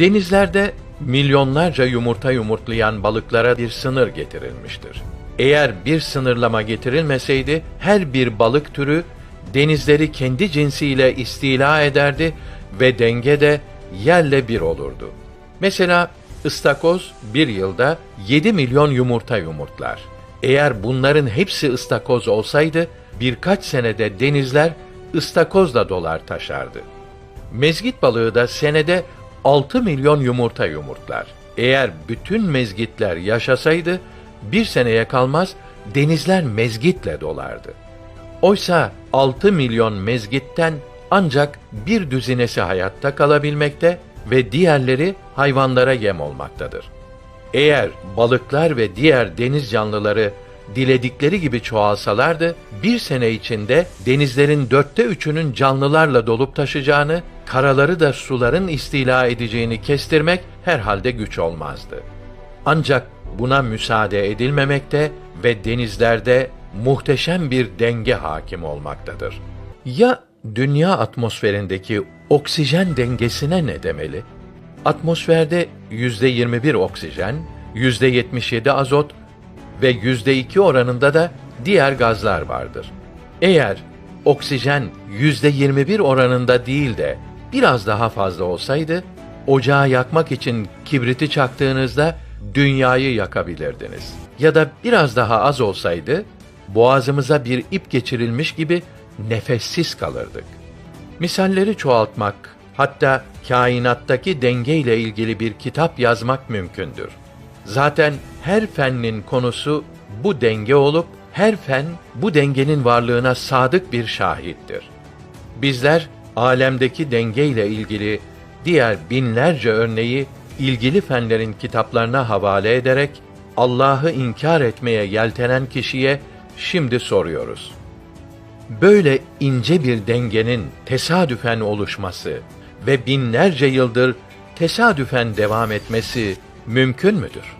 Denizlerde milyonlarca yumurta yumurtlayan balıklara bir sınır getirilmiştir. Eğer bir sınırlama getirilmeseydi her bir balık türü denizleri kendi cinsiyle istila ederdi ve denge de yerle bir olurdu. Mesela ıstakoz bir yılda 7 milyon yumurta yumurtlar. Eğer bunların hepsi ıstakoz olsaydı birkaç senede denizler ıstakozla dolar taşardı. Mezgit balığı da senede 6 milyon yumurta yumurtlar. Eğer bütün mezgitler yaşasaydı, bir seneye kalmaz denizler mezgitle dolardı. Oysa 6 milyon mezgitten ancak bir düzinesi hayatta kalabilmekte ve diğerleri hayvanlara yem olmaktadır. Eğer balıklar ve diğer deniz canlıları diledikleri gibi çoğalsalardı, bir sene içinde denizlerin dörtte üçünün canlılarla dolup taşacağını, karaları da suların istila edeceğini kestirmek herhalde güç olmazdı. Ancak buna müsaade edilmemekte ve denizlerde muhteşem bir denge hakim olmaktadır. Ya dünya atmosferindeki oksijen dengesine ne demeli? Atmosferde yüzde 21 oksijen, yüzde 77 azot ve yüzde 2 oranında da diğer gazlar vardır. Eğer oksijen yüzde 21 oranında değil de biraz daha fazla olsaydı, ocağı yakmak için kibriti çaktığınızda dünyayı yakabilirdiniz. Ya da biraz daha az olsaydı, boğazımıza bir ip geçirilmiş gibi nefessiz kalırdık. Misalleri çoğaltmak, hatta kainattaki denge ile ilgili bir kitap yazmak mümkündür. Zaten her fennin konusu bu denge olup her fen bu dengenin varlığına sadık bir şahittir. Bizler alemdeki denge ile ilgili diğer binlerce örneği ilgili fenlerin kitaplarına havale ederek Allah'ı inkar etmeye yeltenen kişiye şimdi soruyoruz. Böyle ince bir dengenin tesadüfen oluşması ve binlerce yıldır tesadüfen devam etmesi mümkün müdür?